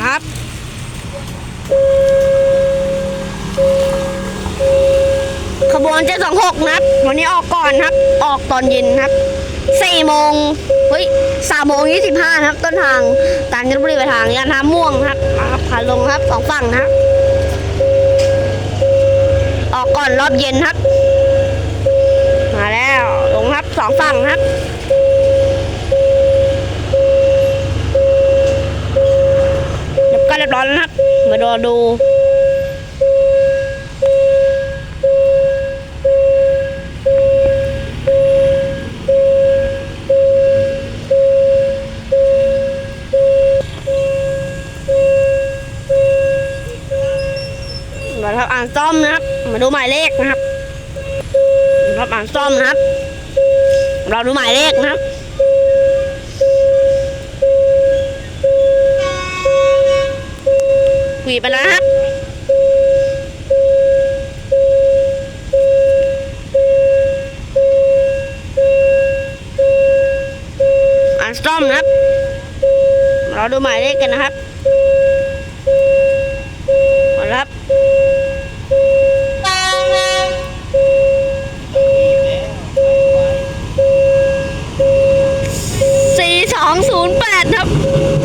นะครับ ขบวน726นะครับ วันนี้ออกก่อนครับ ออกตอนเย็นครับ4โมงเฮ้ย3โมง25นะครับ ต้นทางกาญจนบุรีไปทางยานท่าม่วงครับมาครับขาลงครับสองฝั่งนะครับออกก่อนรอบเย็นครับ มาแล้วลงครับสองฝั่งครับ แล้วนะครับมาดูดูเราทำอ่านซ่อมนะครับ มาดูหมายเลขนะครับเราทำอ่านซ่อมนะครับ เราดูหมายเลขนะครับ หวีไปนะครับอ่านซ่อมนะครับ เราดูหมายเลขกันนะครับครับสี่สองศูนย์แปดครับ